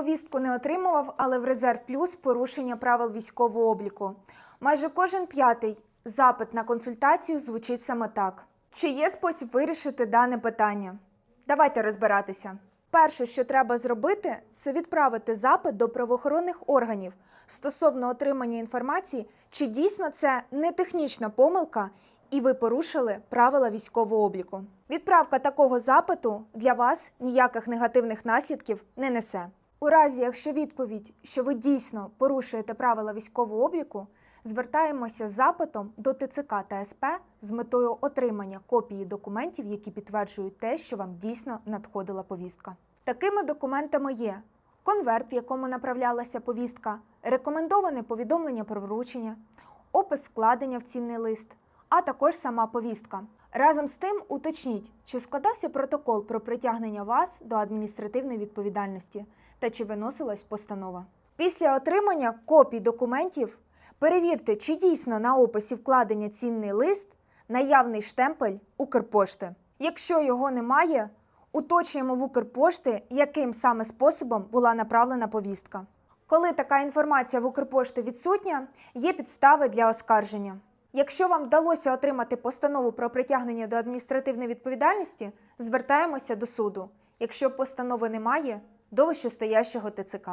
повістку не отримував, але в резерв плюс порушення правил військового обліку. Майже кожен п'ятий запит на консультацію звучить саме так. Чи є спосіб вирішити дане питання? Давайте розбиратися. Перше, що треба зробити, це відправити запит до правоохоронних органів стосовно отримання інформації, чи дійсно це не технічна помилка, і ви порушили правила військового обліку. Відправка такого запиту для вас ніяких негативних наслідків не несе. У разі, якщо відповідь, що ви дійсно порушуєте правила військового обліку, звертаємося з запитом до ТЦК та СП з метою отримання копії документів, які підтверджують те, що вам дійсно надходила повістка. Такими документами є конверт, в якому направлялася повістка, рекомендоване повідомлення про вручення, опис вкладення в цінний лист, а також сама повістка. Разом з тим уточніть, чи складався протокол про притягнення вас до адміністративної відповідальності та чи виносилась постанова. Після отримання копій документів перевірте, чи дійсно на описі вкладення цінний лист наявний штемпель Укрпошти. Якщо його немає, уточнюємо в Укрпошти, яким саме способом була направлена повістка. Коли така інформація в Укрпошти відсутня, є підстави для оскарження. Якщо вам вдалося отримати постанову про притягнення до адміністративної відповідальності, звертаємося до суду. Якщо постанови немає, до вищостоящого ТЦК.